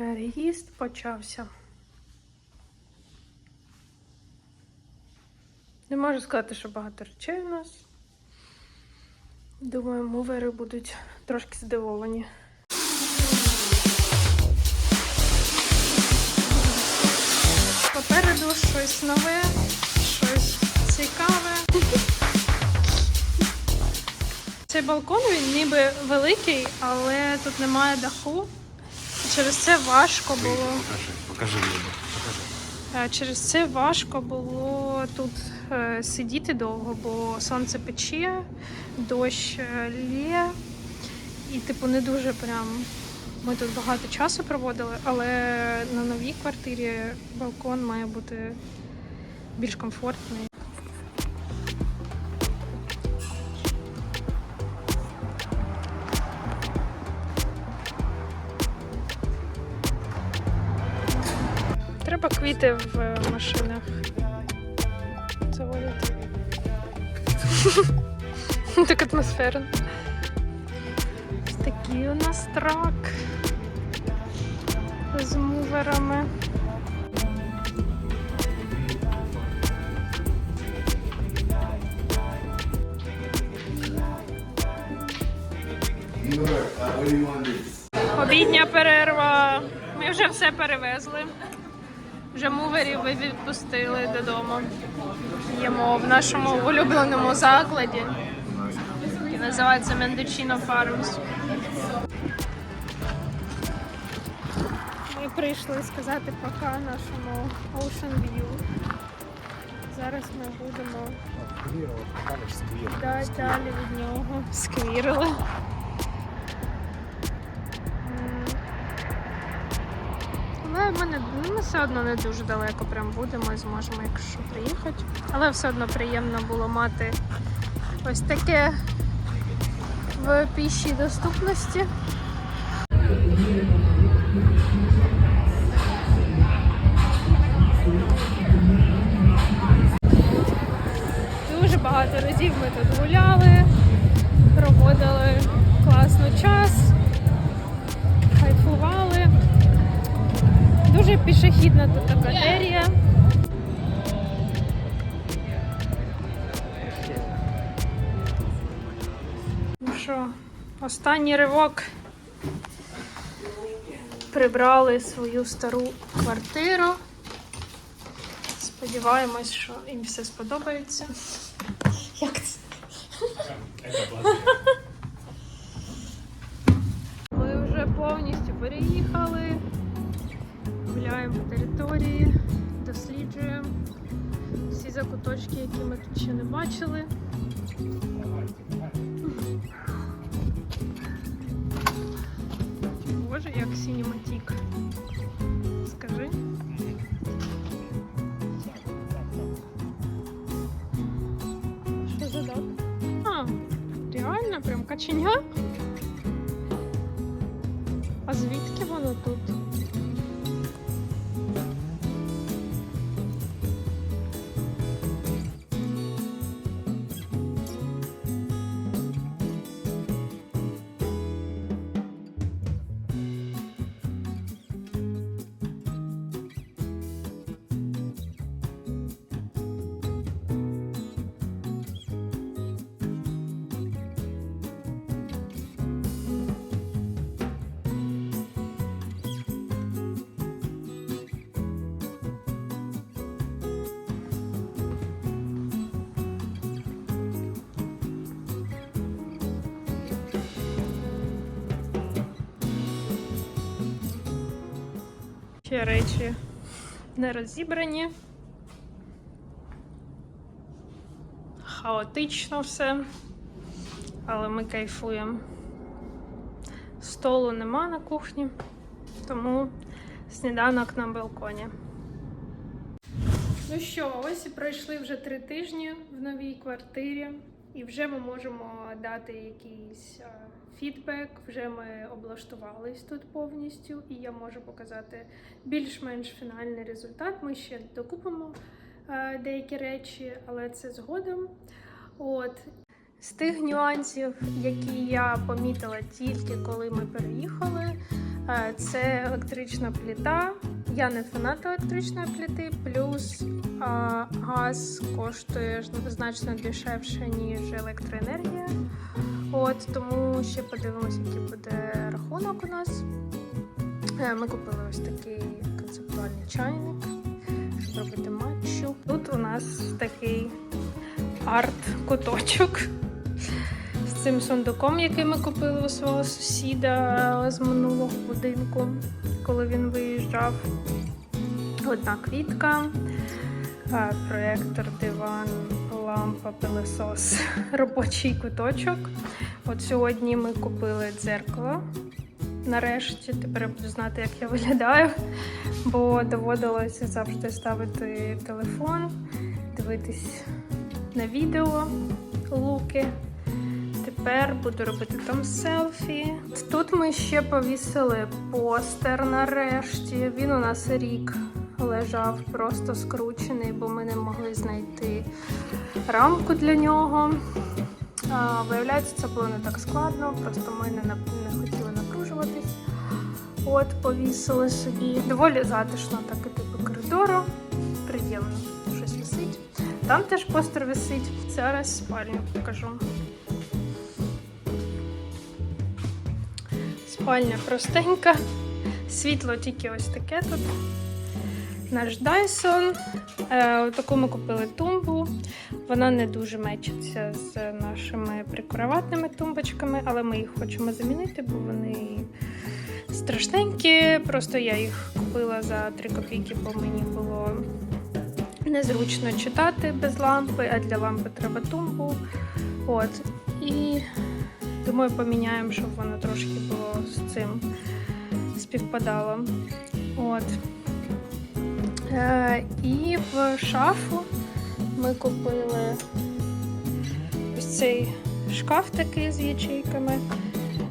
Переїзд почався. Не можу сказати, що багато речей у нас. Думаю, мувери будуть трошки здивовані. Попереду щось нове, щось цікаве. Цей балкон він ніби великий, але тут немає даху. Через це важко було. Покажи, покажи мені. Покажи. Е, Через це важко було тут е, сидіти довго, бо сонце пече, дощ е, лє, і типу не дуже прям. Ми тут багато часу проводили, але на новій квартирі балкон має бути більш комфортний. В е, машинах. Заводити. Так атмосферно. Такий у нас трак з муверами. Обідня перерва. Ми вже все перевезли. Вже муверів ви відпустили додому. Їмо в нашому улюбленому закладі, який називається Mendocino Farms. Ми прийшли сказати пока нашому Ocean View. Зараз ми будемо да, далі від нього сквірили. Але ми, не, ну, ми все одно не дуже далеко прям будемо і зможемо, якщо приїхати. Але все одно приємно було мати ось таке в пішій доступності. Дуже багато разів ми тут гуляли, пішохідна тут кафетерія. Ну що, останній ривок. Прибрали свою стару квартиру. Сподіваємось, що їм все сподобається. Як це? Закуточки, які ми тут ще не бачили. Боже, як синематік. Скажи. Що за дак? А, реально, прям каченя? А звідки воно тут? Ще речі не розібрані. Хаотично все. Але ми кайфуємо. Столу нема на кухні, тому сніданок на балконі. Ну що, ось і пройшли вже три тижні в новій квартирі, і вже ми можемо дати якийсь е, фідбек. Вже ми облаштувались тут повністю, і я можу показати більш-менш фінальний результат. Ми ще докупимо е, деякі речі, але це згодом. От. З тих нюансів, які я помітила тільки коли ми переїхали, Е, Це електрична плита. Я не фанат електричної плити, плюс а, газ коштує значно дешевше, ніж електроенергія. От тому ще подивимося, який буде рахунок у нас. Е, Ми купили ось такий концептуальний чайник, щоб робити матчу. Тут у нас такий арт-куточок з цим сундуком, який ми купили у свого сусіда з минулого будинку, коли він виїжджав. Одна квітка, е, проєктор, диван, лампа, пилосос, робочий куточок. От сьогодні ми купили дзеркало. Нарешті тепер буду знати, як я виглядаю, бо доводилося завжди ставити телефон, дивитись на відео луки. Тепер буду робити там селфі. Тут ми ще повісили постер нарешті. Він у нас рік лежав просто скручений, бо ми не могли знайти рамку для нього. А, виявляється, це було не так складно, просто ми не, не хотіли напружуватись. От, повісили собі. Доволі затишно, так іти по коридору. Приємно щось висить. Там теж постер висить. Зараз спальню покажу. Спальня простенька. Світло тільки ось таке тут. Наш Dyson. Е, таку ми купили тумбу. Вона не дуже мечиться з нашими прикроватними тумбочками, але ми їх хочемо замінити, бо вони страшненькі. Просто я їх купила за 3 копійки, бо мені було незручно читати без лампи, а для лампи треба тумбу. От. І думаю, поміняємо, щоб воно трошки було з цим співпадало. От. Е, і в шафу ми купили ось цей шкаф такий з ячейками,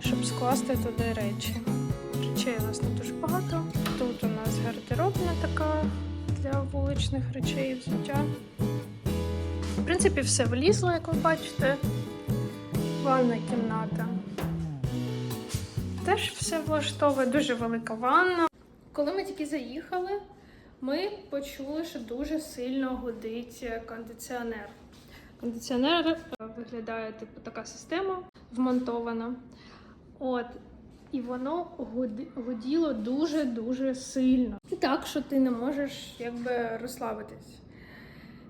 щоб скласти туди речі. Речей у нас не дуже багато. Тут у нас гардеробна така для вуличних речей і взуття. В принципі, все влізло, як ви бачите. Ванна кімната. Теж все влаштовує, дуже велика ванна. Коли ми тільки заїхали, ми почули, що дуже сильно гудить кондиціонер. Кондиціонер е, виглядає типу така система вмонтована. От. І воно гуділо дуже-дуже сильно. Так, що ти не можеш якби розслабитись.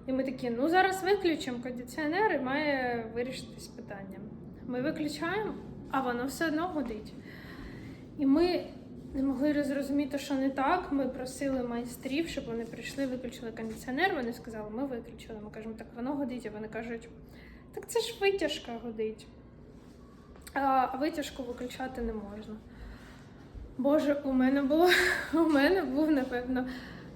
І ми такі, ну зараз виключимо кондиціонер і має вирішитись питання. Ми виключаємо, а воно все одно гудить. І ми не могли зрозуміти, що не так. Ми просили майстрів, щоб вони прийшли, виключили кондиціонер. Вони сказали, ми виключили. Ми кажемо, так воно годить. А вони кажуть, так це ж витяжка годить. А витяжку виключати не можна. Боже, у мене було у мене був напевно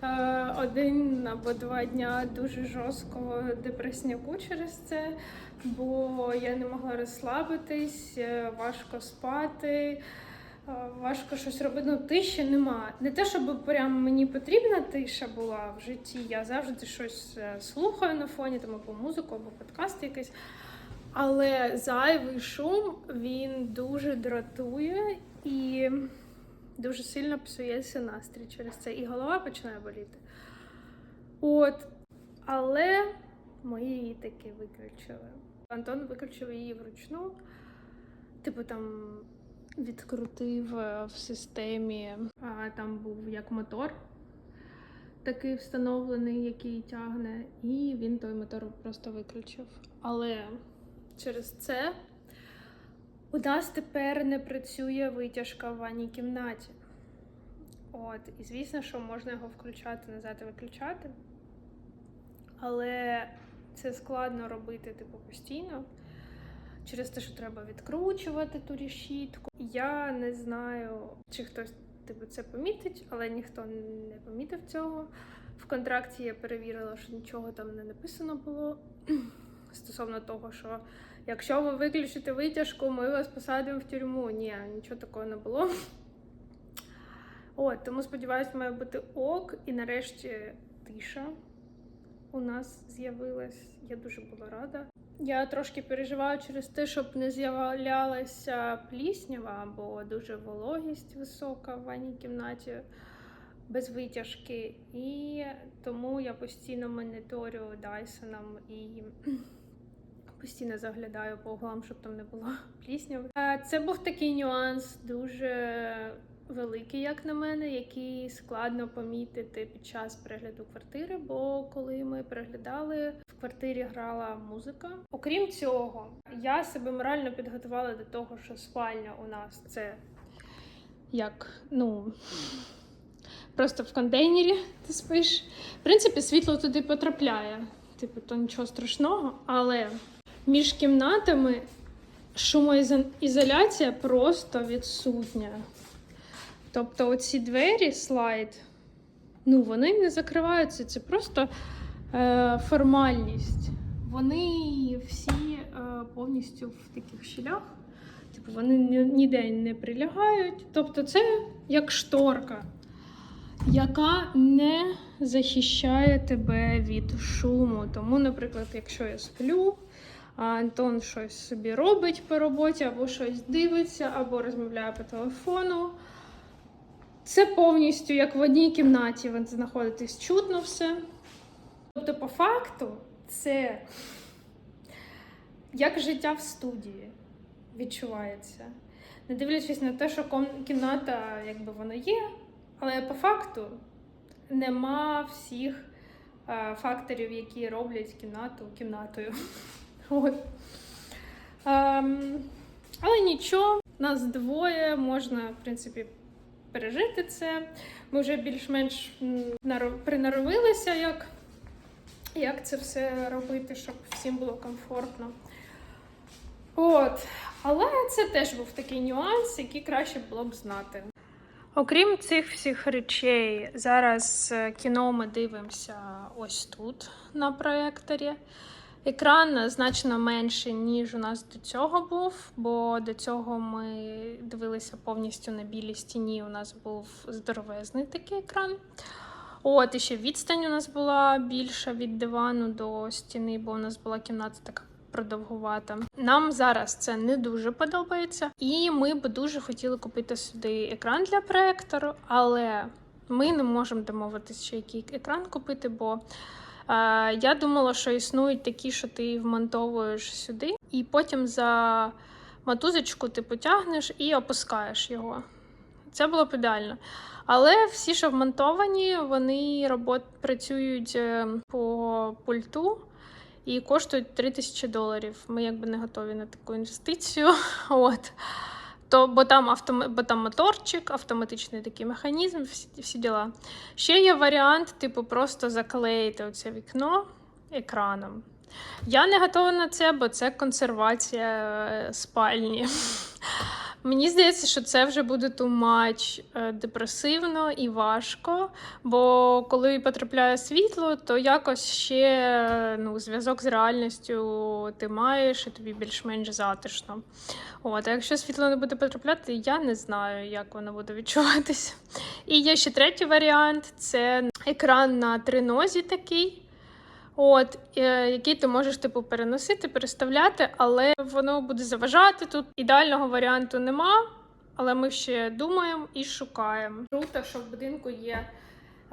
е, один або два дня дуже жорсткого депресняку через це, бо я не могла розслабитись, е, важко спати. Е, Важко щось робити. Ну, тиші нема. Не те, щоб прям мені потрібна тиша була в житті. Я завжди щось е, слухаю на фоні, там або музику, або подкаст якийсь. Але зайвий шум він дуже дратує і дуже сильно псується настрій через це. І голова починає боліти. От. Але ми її таки виключили. Антон виключив її вручну. Типу там відкрутив е, в системі. А, там був як мотор такий встановлений, який тягне, і він той мотор просто виключив. Але через це у нас тепер не працює витяжка в ванній кімнаті. От, і звісно, що можна його включати назад і виключати. Але це складно робити, типу, постійно. Через те, що треба відкручувати ту решітку. Я не знаю, чи хтось типу, це помітить, але ніхто не помітив цього. В контракті я перевірила, що нічого там не написано було стосовно того, що якщо ви виключите витяжку, ми вас посадимо в тюрму. Ні, нічого такого не було. От, тому сподіваюся, має бути ок, і нарешті тиша. У нас з'явилась. Я дуже була рада. Я трошки переживаю через те, щоб не з'являлася пліснява, бо дуже вологість висока в ванній кімнаті без витяжки. І тому я постійно моніторю Дайсоном і постійно заглядаю по углам, щоб там не було плісняви. Е, Це був такий нюанс, дуже великий, як на мене, який складно помітити під час перегляду квартири. Бо коли ми переглядали, в квартирі грала музика. Окрім цього, я себе морально підготувала до того, що спальня у нас це як ну. Просто в контейнері ти спиш. В принципі, світло туди потрапляє. Типу, то нічого страшного, але між кімнатами шумоізоляція просто відсутня. Тобто оці двері, слайд, ну вони не закриваються, це просто е, формальність. Вони всі е, повністю в таких щілях. Типу, вони ніде не прилягають. Тобто, це як шторка, яка не захищає тебе від шуму. Тому, наприклад, якщо я сплю, а Антон щось собі робить по роботі, або щось дивиться, або розмовляє по телефону. Це повністю як в одній кімнаті ви знаходитесь чутно все. Тобто, по факту, це як життя в студії відчувається. Не дивлячись на те, що кімната, якби вона є, але по факту нема всіх е, факторів, які роблять кімнату кімнатою. От. Ем, але нічого, нас двоє, можна, в принципі, пережити це. Ми вже більш-менш приноровилися, як, як це все робити, щоб всім було комфортно. От. Але це теж був такий нюанс, який краще було б знати. Окрім цих всіх речей, зараз е, кіно ми дивимося ось тут на проєкторі. Екран значно менший, ніж у нас до цього був, бо до цього ми дивилися повністю на білій стіні. У нас був здоровезний такий екран. От, і ще відстань у нас була більша від дивану до стіни, бо у нас була кімната така продовгувата. Нам зараз це не дуже подобається, і ми б дуже хотіли купити сюди екран для проектору, але ми не можемо домовитися, який екран купити, бо я думала, що існують такі, що ти вмонтовуєш сюди, і потім за матузочку ти потягнеш і опускаєш його. Це було б ідеально. Але всі, що вмонтовані, вони робот... працюють е, по пульту і коштують 3 тисячі доларів. Ми якби не готові на таку інвестицію. От. То, бо, там автом... бо там моторчик, автоматичний такий механізм, всі, всі діла. Ще є варіант, типу, просто заклеїти оце вікно екраном. Я не готова на це, бо це консервація е, спальні. Мені здається, що це вже буде much е, депресивно і важко. Бо коли потрапляє світло, то якось ще ну, зв'язок з реальністю ти маєш, і тобі більш-менш затишно. От, а якщо світло не буде потрапляти, я не знаю, як воно буде відчуватися. І є ще третій варіант це екран на тринозі такий. От, е, який ти можеш типу переносити, переставляти, але воно буде заважати. Тут ідеального варіанту нема, але ми ще думаємо і шукаємо. Круто, що в будинку є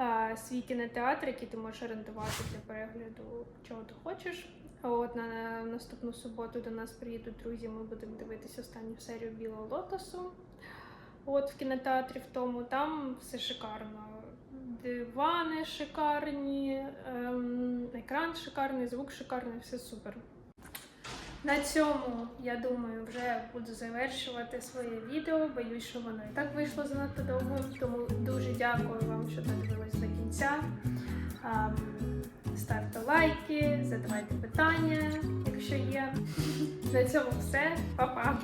е, свій кінотеатр, який ти можеш орендувати для перегляду, чого ти хочеш. От на наступну суботу до нас приїдуть друзі. Ми будемо дивитися останню серію Білого лотосу. От в кінотеатрі в тому там все шикарно. Дивани шикарні, ем, екран шикарний, звук шикарний, все супер. На цьому, я думаю, вже буду завершувати своє відео. Боюсь, що воно і так вийшло занадто довго. Тому дуже дякую вам, що додивились до кінця. Ем, ставте лайки, задавайте питання, якщо є. На цьому все. Па-па!